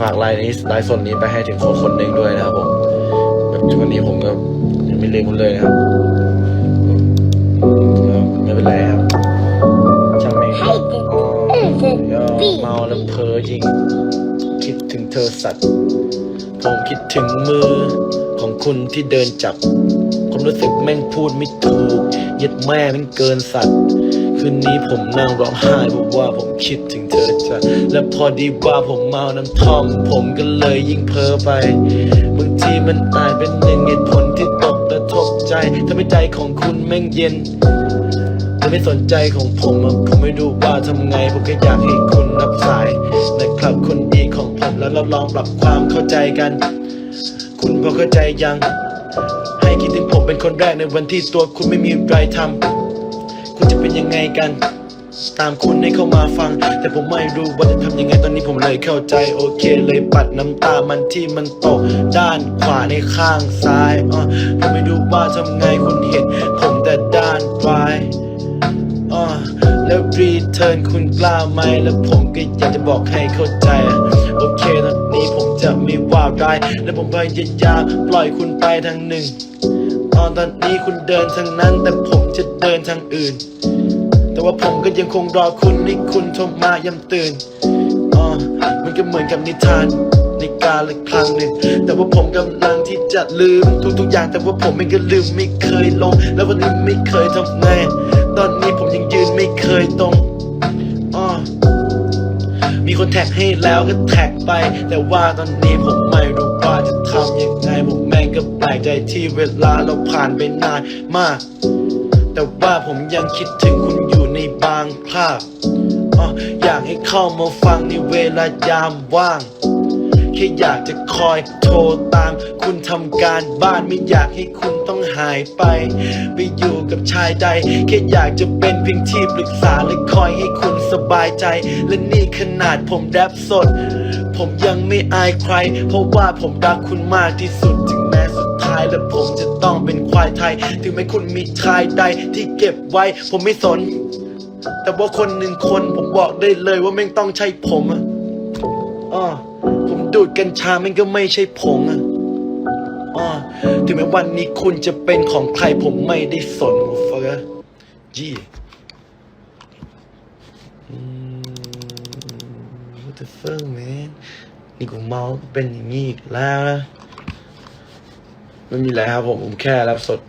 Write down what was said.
ฝากไลน์นี้ไลน์สดนี้ไปให้ถึงคนคนหนึ่งด้วยนะครับผมแบบทุกวันนี้ผมก็ยังไม่ลืมมันเลยนะครับก็ไม่เป็นไรครับช่างแม่งให้เด็กเออเด็กก็ปีเมาแล้วเพ้อจริง คิดถึงเธอสัตว์ ผมคิดถึงมือของคุณที่เดินจับความรู้สึกแม่งพูดไม่ถูกเย็ดแม่แม่งเกินสัตว์ คืนนี้ผมนั่งร้องไห้บอกว่าผมคิดถึงเธอจัดและพอดีว่าผมเมาน้ำท่อม ผมก็เลยยิ่งเพ้อไปบางทีมันอาจเป็นหนึ่งเหตุผลที่ตกกระทบใจทำให้ใจของคุณแม่งเย็นแต่ไม่สนใจของผมอะผมไม่รู้ว่าทำไงผมแค่อยากให้คุณรับสายนะครับคนดีของผมแล้วเราลองปรับความเข้าใจกัน คุณพอเข้าใจยัง ให้คิดถึงผมเป็นคนแรกในวันที่ตัวคุณไม่มีไรทำ ยังไงกัน ตามคุณให้เข้ามาฟัง แต่ผมไม่รู้ว่าจะทำยังไงตอนนี้ผมเลยเข้าใจโอเคเลยปัดน้ำตามันที่มันตก ด้านขวาในข้างซ้ายอะผมไม่รู้ว่าทำไงคุณเห็น ผมแต่ด้านซ้ายอ่าแล้วรีเทิร์นคุณกล้าไหมแล้วผมก็อยากจะบอกให้เข้าใจโอเคตอนนี้ผมจะไม่ว่าร้ายและผมพยายามปล่อยคุณไปทางหนึ่งตอนตอนนี้คุณเดินทางนั้น แต่ผมจะเดินทางอื่น แต่ว่าผมก็ยังคงรอคุณให้คุณโทรมาย้ำตื่นอ่ามันก็เหมือนกับนิทานในกาละครั้งหนึ่งแต่ว่าผมกำลังที่จะลืมทุกๆอย่าง แต่ว่าผมเองก็ลืมไม่เคยลง แล้ววันนี้ไม่เคยทำไงตอนนี้ผมยังยืนไม่เคยตรงอ่ามีคนแท็กให้แล้วก็แท็กไป แต่ว่าตอนนี้ผมไม่รู้ว่าจะทำยังไงผมแม่งก็แปลกใจที่เวลาเราผ่านไปนานมาก แต่ว่าผมยังคิดถึงคุณอยู่ ในบางภาพอะอยากให้เข้ามาฟังในเวลายามว่าง แค่อยากจะคอยโทรตาม คุณทำการบ้านไม่อยากให้คุณต้องหายไป ไปอยู่กับชายใด แค่อยากจะเป็นเพียงที่ปรึกษาและคอยให้คุณสบายใจ และนี่ขนาดผมแรปสด ผมยังไม่อายใคร เพราะว่าผมรักคุณมากที่สุดถึงแม้สุดท้ายแล้วผมจะต้องเป็นควายไทย ถึงแม้คุณมีชายใดที่เก็บไว้ ผมไม่สน แต่ว่าคนหนึ่งคนผมบอกได้เลยว่าแม่งต้องใช่ผมอะอ้อผมดูดกัญชาแม่งก็ไม่ใช่ผมอะอ้อถึงแม้วันนี้คุณจะเป็นของใครผมไม่ได้สนเฟอร์จีอืม what the fuck man นี่กูเมาเป็นอย่างนี้อีกแล้วนะไม่มีอะไรครับผมผมแค่รับสด